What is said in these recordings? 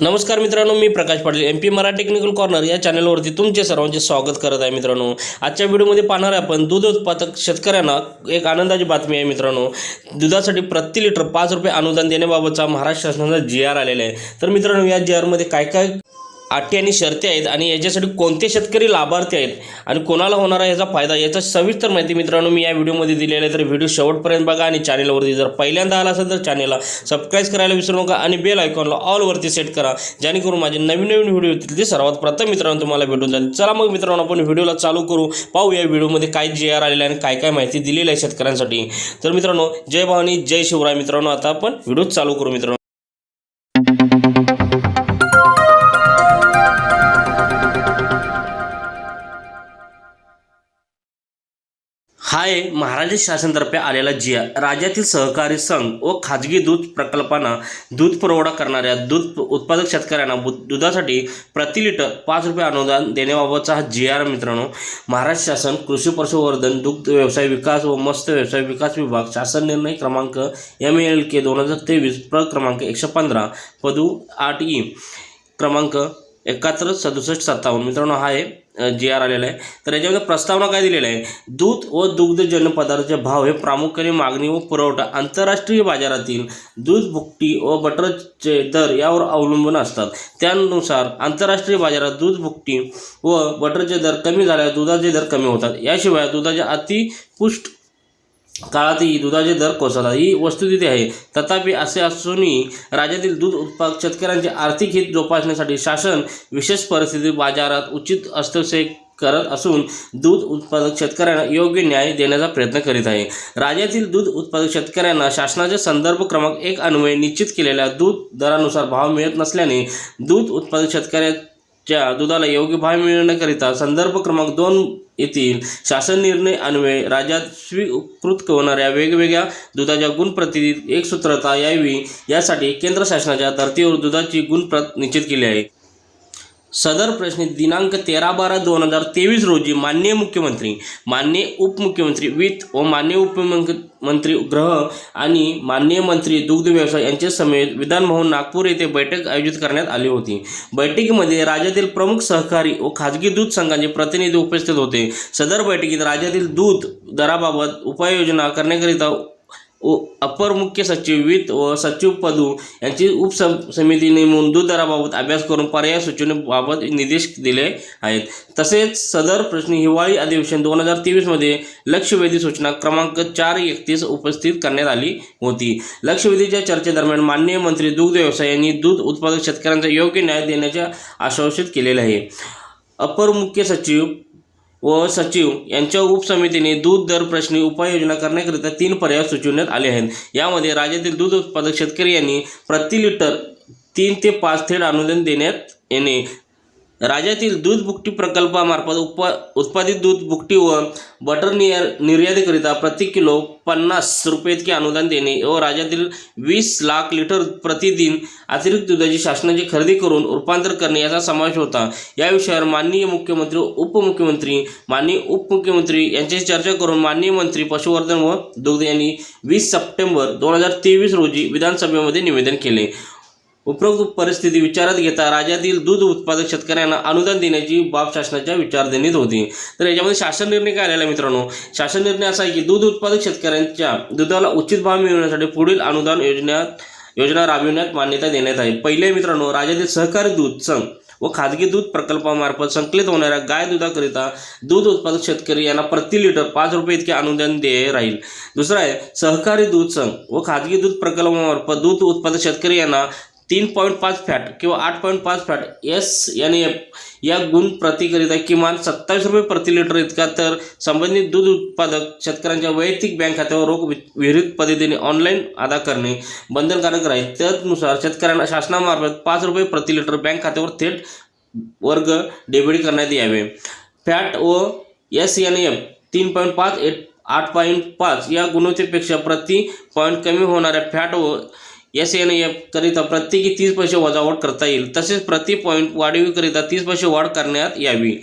नमस्कार मित्रांनो मी Prakash Patil M P Marathi technical corner या चॅनलवरती तुमचे सर्वांचे स्वागत करत आहे मित्रांनो. आजच्या व्हिडिओमध्ये पाहणार आहे आपण दूध उत्पादक शेतकऱ्यांना एक आनंदाची बातमी आहे मित्रांनो. दुधासाठी प्रति लिटर पाच रुपये अनुदान देण्याबाबतचा महाराष्ट्र शासनाचा जी आर आलेला आहे. तर मित्रांनो या जी आरमध्ये काय काय अटी आणि शर्ती आहेत आणि याच्यासाठी कोणते शेतकरी लाभार्थी आहेत आणि कोणाला होणार आहे याचा फायदा याचा सविस्तर माहिती मित्रांनो मी या व्हिडिओमध्ये दिलेली आहे. तर व्हिडिओ शेवटपर्यंत बघा आणि चॅनलवरती जर पहिल्यांदा आला असेल तर चॅनलला सबस्क्राईब करायला विसरू नका आणि बेल आयकॉनला ऑलवरती सेट करा जेणेकरून माझे नवीन नवीन व्हिडिओ येतील ते सर्वात प्रथम मित्रांनो तुम्हाला भेटून जाईल चला मग मित्रांनो आपण व्हिडिओला चालू करू. पाहू या व्हिडिओमध्ये काय जे आर आलेलं आहे आणि काय काय माहिती दिलेली आहे शेतकऱ्यांसाठी. तर मित्रांनो जय भवानी जय शिवराय मित्रांनो. आता आपण व्हिडिओ चालू करू मित्रांनो. हाय महाराष्ट्र शासनातर्फे आलेला जिया. राज्यातील सहकारी संघ व खाजगी दूध प्रकल्पांना दूध पुरवठा करणाऱ्या दूध उत्पादक शेतकऱ्यांना दुधासाठी प्रति लिटर पाच रुपये अनुदान देण्याबाबतचा हा जी आर मित्रांनो महाराष्ट्र शासन कृषी पशुवर्धन दुग्ध व्यवसाय विकास व मत्स्य व्यवसाय विकास विभाग शासन निर्णय क्रमांक एम एल के दोन हजार तेवीस प्र क्रमांक एकशे पंधरा पदू आठ ई क्रमांक एकाहत्तर सदुसष्ट सत्तावन्न. मित्रांनो हा आहे जी आर आलेला आहे. तर याच्यामध्ये प्रस्तावना काय दिलेला आहे दूध व दुग्धजन्य पदार्थाचे भाव हे प्रामुख्याने मागणी व पुरवठा आंतरराष्ट्रीय बाजारातील दूध भुकटी व बटरचे दर यावर अवलंबून असतात. त्यानुसार आंतरराष्ट्रीय बाजारात दूध भुकटी व बटरचे दर कमी झाल्यास दुधाचे दर कमी होतात. याशिवाय दुधाच्या अतिपुष्ट काळातही दुधाचे दर कोसळला ही वस्तुस्थिती आहे. तथापि असे असूनही राज्यातील दूध उत्पादक शेतकऱ्यांचे आर्थिक हित जोपासण्यासाठी शासन विशेष परिस्थिती बाजारात उचित हस्तक्षेप करत असून दूध उत्पादक शेतकऱ्यांना योग्य न्याय देण्याचा प्रयत्न करीत आहे. राज्यातील दूध उत्पादक शेतकऱ्यांना शासनाचे संदर्भ क्रमांक एक अन्वये निश्चित केलेल्या दूध दरानुसार भाव मिळत नसल्याने दूध उत्पादक शेतकऱ्याच्या दुधाला योग्य भाव मिळण्याकरिता संदर्भ क्रमांक दोन येथील शासन निर्णय अन्वये राज्यात स्वीकृत होणाऱ्या वेगवेगळ्या दुधाच्या गुणप्रतीत एक सूत्रता यावी यासाठी केंद्र शासनाच्या धर्तीवर दुधाची गुणप्रत निश्चित केली आहे. सदर प्रश्न दिनांक तेरा बारा दोन हजार तेवीस रोजी माननीय मुख्यमंत्री माननीय उपमुख्यमंत्री वित्त व माननीय उपमुख्यमंत्री ग्रह आणि माननीय मंत्री दुग्ध व्यवसाय यांचे समेत विधानभवन नागपूर येथे बैठक आयोजित करण्यात आली होती. बैठकीमध्ये राज्यातील प्रमुख सहकारी व खाजगी दूध संघांचे प्रतिनिधी उपस्थित होते. सदर बैठकीत राज्यातील दूध दराबाबत उपाययोजना करण्याकरिता अपर मुख्य सचिव वित्त व सचिव पदू यांची उपसम समिती नेमून दूध दराबाबत अभ्यास करून पर्याय सूचनेबाबत निर्देश दिले आहेत. तसेच सदर प्रश्न हिवाळी अधिवेशन दोन हजार तेवीसमध्ये लक्षवेधी सूचना क्रमांक चार एकतीस उपस्थित करण्यात आली होती. लक्षवेधीच्या चर्चेदरम्यान माननीय मंत्री दुग्ध व्यवसाय यांनी दूध उत्पादक शेतकऱ्यांचा योग्य न्याय देण्याचे आश्वासित केलेले आहे. अपर मुख्य सचिव व सचिव यांच्या उपसमितीने दूध दर प्रश्नी उपाययोजना करण्याकरिता तीन पर्याय सुचवण्यात आले आहेत. यामध्ये राज्यातील दूध उत्पादक शेतकरी यांनी प्रति लिटर तीन ते पाच थेट अनुदान देण्यात येणे राज्यातील दूध भुकटी प्रकल्पामार्फत उपा उत्पादित दूध भुकटी व बटर निर निर्यातीकरिता प्रति किलो पन्नास रुपये इतके अनुदान देणे व राज्यातील वीस लाख लिटर प्रतिदिन अतिरिक्त दुधाची शासनाची खरेदी करून रूपांतर करणे याचा समावेश होता. या विषयावर माननीय मुख्यमंत्री उपमुख्यमंत्री माननीय उपमुख्यमंत्री यांच्याशी चर्चा करून माननीय मंत्री पशुवर्धन व दुग्ध यांनी वीस सप्टेंबर दोन हजार तेवीस रोजी विधानसभेमध्ये निवेदन केले. उपरोक्त परिस्थिती विचारात घेता राज्यातील दूध उत्पादक शेतकऱ्यांना अनुदान देण्याची बाब शासनाच्या विचारधनीत होती. तर याच्यामध्ये शासन निर्णय काय आलेला आहे मित्रांनो? शासन निर्णय असा आहे की दूध उत्पादक शेतकऱ्यांच्या दुधाला उचित भाव मिळवण्यासाठी पुढील अनुदान योजनेत योजना राबविण्यात मान्यता देण्यात आहे. पहिले मित्रांनो राज्यातील सहकारी दूध संघ व खाजगी दूध प्रकल्पामार्फत संकलित होणाऱ्या गाय दुधाकरिता दूध उत्पादक शेतकरी यांना प्रति लिटर पाच रुपये इतके अनुदान देय राहील. दुसरं आहे सहकारी दूध संघ व खाजगी दूध प्रकल्पामार्फत दूध उत्पादक शेतकरी यांना तीन पॉईंट पाच फॅट किंवा आठ पॉईंट पाच फॅट एस एन एफ या गुण प्रतिकरिता किमान सत्तावीस रुपये प्रति लिटर इतका तर संबंधित दूध उत्पादक शेतकऱ्यांच्या वैयक्तिक बँक खात्यावर रोख वि- विहिरीत पद्धतीने ऑनलाईन अदा करणे बंधनकारक राहील. त्यानुसार शेतकऱ्यांना शासनामार्फत पाच रुपये प्रति लिटर बँक खात्यावर थेट वर्ग डेबिट करण्यात यावे. फॅट व एस एन एफ तीन पॉईंट पाच एट आठ पॉईंट पाच या गुणवत्तेपेक्षा प्रति पॉईंट कमी होणाऱ्या फॅट व एस एन एफ करिता प्रत्येकी तीस पैसे वजावट करता येईल. तसेच प्रति पॉईंट वाढीवीकरिता तीस पैसे वाढ करण्यात यावी.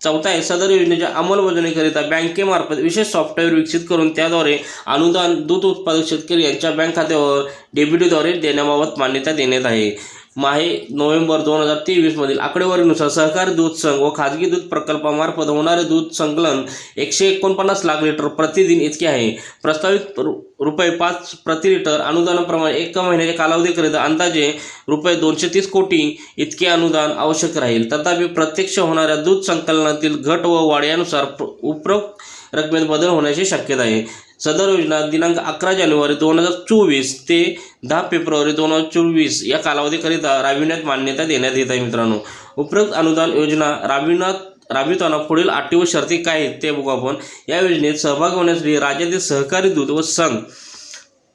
चौथा आहे सदर योजनेच्या अंमलबजावणीकरिता बँकेमार्फत विशेष सॉफ्टवेअर विकसित करून त्याद्वारे अनुदान दूध उत्पादक शेतकरी यांच्या बँक खात्यावर डेबिटीद्वारे देण्याबाबत मान्यता देण्यात आहे. माहे नोव्हेंबर दोन हजार तेवीसमधील आकडेवारीनुसार सहकारी दूध संघ व खाजगी दूध प्रकल्पामार्फत होणारे दूध संकलन एकशे एकोणपन्नास लाख लिटर प्रतिदिन इतके आहे. प्रस्तावित रु- रुपये पाच प्रति लिटर अनुदानाप्रमाणे एका महिन्याच्या कालावधीकरिता अंदाजे रुपये दोनशे तीस कोटी इतके अनुदान आवश्यक राहील. तथापि प्रत्यक्ष होणाऱ्या दूध संकलनातील घट व वाढ यानुसार उपरोक्त रकमेत बदल होण्याची शक्यता आहे. सदर योजना दिनांक अकरा जानेवारी दोन हजार चोवीस ते दहा फेब्रुवारी दोन हजार चोवीस या कालावधीकरिता राबविण्यात मान्यता देण्यात येत आहे मित्रांनो. उपरोक्त अनुदान योजना राबविण्यात राबविताना पुढील अटी व शर्ती काय आहेत ते बघू आपण. या योजनेत सहभाग होण्यासाठी राज्यातील सहकारी दूध व संघ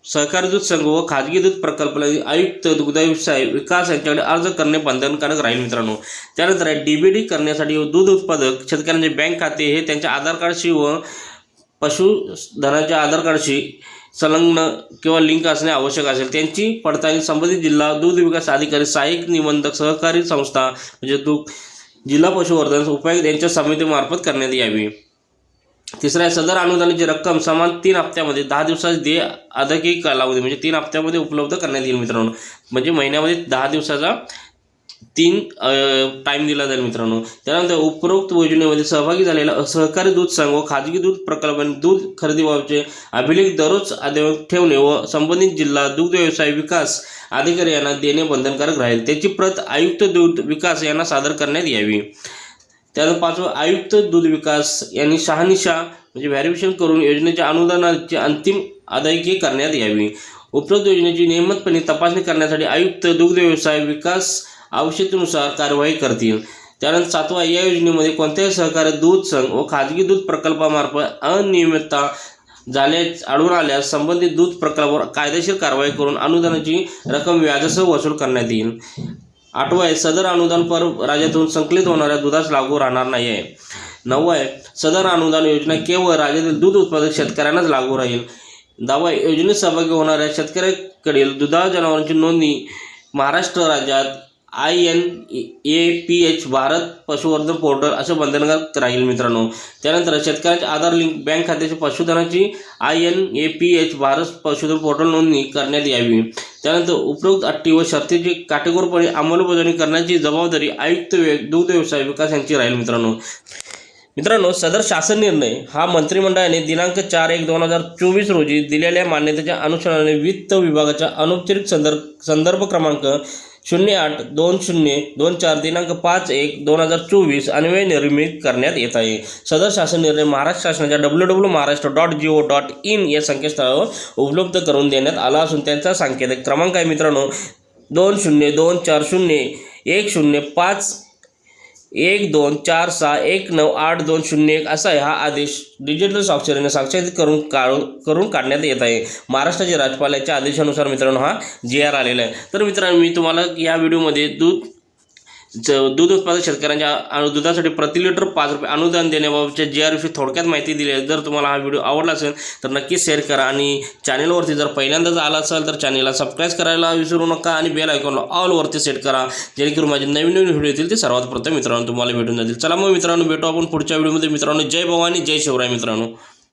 सहकारी दूध संघ व खाजगी दूध प्रकल्पातील आयुक्त दुग्ध व्यवसाय विकास यांच्याकडे अर्ज करणे बंधनकारक राहील मित्रांनो. त्यानंतर डीबीडी करण्यासाठी व दूध उत्पादक शेतकऱ्यांचे बँक खाते हे त्यांच्या आधार कार्डशी व पशुधनाच्या आधार कार्डशी संलग्न किंवा लिंक असणे आवश्यक असेल. त्यांची पडताळणी संबंधित जिल्हा दूध विकास अधिकारी सहाय्यक निबंधक सहकारी संस्था म्हणजे दूध जिल्हा पशुवर्धन उपायुक्त यांच्या समितीमार्फत करण्यात यावी. तिसऱ्या आहे सदर अनुदानाची रक्कम समान तीन हप्त्यामध्ये दहा दिवसाची देय अदकी कालावधी म्हणजे तीन हप्त्यामध्ये उपलब्ध करण्यात येईल मित्रांनो. म्हणजे महिन्यामध्ये दहा दिवसाचा तीन टाईम दिला जाईल मित्रांनो. त्यानंतर उपरोक्त योजनेमध्ये सहभागी झालेला सहकारी दूध संघ व खाजगी दूध प्रकल्प आणि दूध खरेदीबाबतचे अभिलेख दररोज अद्ययावत ठेवणे व संबंधित जिल्हा दुग्ध व्यवसाय विकास अधिकारी यांना देणे बंधनकारक राहील. त्याची प्रत आयुक्त दूध विकास यांना सादर करण्यात यावी. त्यानंतर पाचवं आयुक्त दूध विकास यांनी शहानिशा म्हणजे व्हॅरिफिकेशन करून योजनेच्या अनुदानाची अंतिम अदायगी करण्यात यावी. उपरोक्त योजनेची नियमितपणे तपासणी करण्यासाठी आयुक्त दुग्ध व्यवसाय विकास आवश्यकतेनुसार कारवाई करतील. त्यानंतर सातवा या योजनेमध्ये कोणत्याही सहकारी दूध संघ व खाजगी दूध प्रकल्पामार्फत अनियमितता झाल्या आढळून आल्यास संबंधित दूध प्रकल्पावर कायदेशीर कारवाई करून अनुदानाची रक्कम व्याजासह वसूल करण्यात येईल. आठवं आहे सदर अनुदान पर राज्यातून संकलित होणाऱ्या दुधास लागू राहणार नाही आहे नववं आहे सदर अनुदान योजना केवळ राज्यातील दूध उत्पादक शेतकऱ्यांनाच लागू राहील. दहावा योजनेत सहभागी होणाऱ्या शेतकऱ्याकडील दुधाळ जनावरांची नोंदणी महाराष्ट्र राज्यात I N A P H Bharat पशुवर्धन portal असं बंधनकारक राहील मित्रांनो. त्यानंतर शेतकऱ्याचे आधार लिंक बँक खात्याची पशुधनाची I N A P H Bharat पशुधन पोर्टल नोंदणी करण्यात यावी. त्यानंतर उपरोक्त अटी व शर्तीची काटेकोरपणे अंमलबजावणी करण्याची जबाबदारी आयुक्त व्य दुग्ध व्यवसाय विकास यांची राहील मित्रांनो. मित्रांनो सदर शासन निर्णय हा मंत्रिमंडळाने दिनांक चार एक दोन हजार चोवीस रोजी दिलेल्या मान्यतेच्या अनुषंगाने वित्त विभागाच्या अनौपचारिक संदर्भ संदर्भ क्रमांक शून्य आठ दोन शून्य दोन चार दिनांक पाच एक दोन हजार चोवीस अन्वय निर्मित करण्यात येत आहे. सदर शासन निर्णय महाराष्ट्र शासनाच्या W W Maharashtra dot G O dot in या संकेतस्थळावर उपलब्ध करून देण्यात आला असून त्यांचा सांकेतिक क्रमांक आहे मित्रांनो दोन शून्य दोन चार शून्य एक शून्य पाच एक दोन चार सहा एक नऊ आठ दोन शून्य एक असा हा आदेश डिजिटल स्वाक्षरीने स्वाक्षरित करून काढून करून काढण्यात येत आहे. महाराष्ट्राच्या राज्यपालाच्या आदेशानुसार मित्रांनो हा जी आर आलेला आहे. तर मित्रांनो मी तुम्हाला या व्हिडिओमध्ये दूध ज- दूध उत्पादक शेतकऱ्यांच्या दुधासाठी प्रति लिटर पाच रुपये अनुदान देण्याबाबतच्या जी आर विषयी थोडक्यात माहिती दिली आहे. जर तुम्हाला हा व्हिडिओ आवडला असेल तर नक्कीच शेअर करा आणि चॅनलवरती जर पहिल्यांदाच आला असेल तर चॅनलला सबस्क्राईब करायला विसरू नका आणि बेल आयकॉनला ऑलवरती सेट करा. जेणेकरून माझे नवीन नवीन व्हिडिओ येतील ते सर्वात प्रथम मित्रांनो तुम्हाला भेटून जातील. चला मग मित्रांनो भेटू आपण पुढच्या व्हिडिओमध्ये मित्रांनो जय भवानी जय शिवराय मित्रांनो.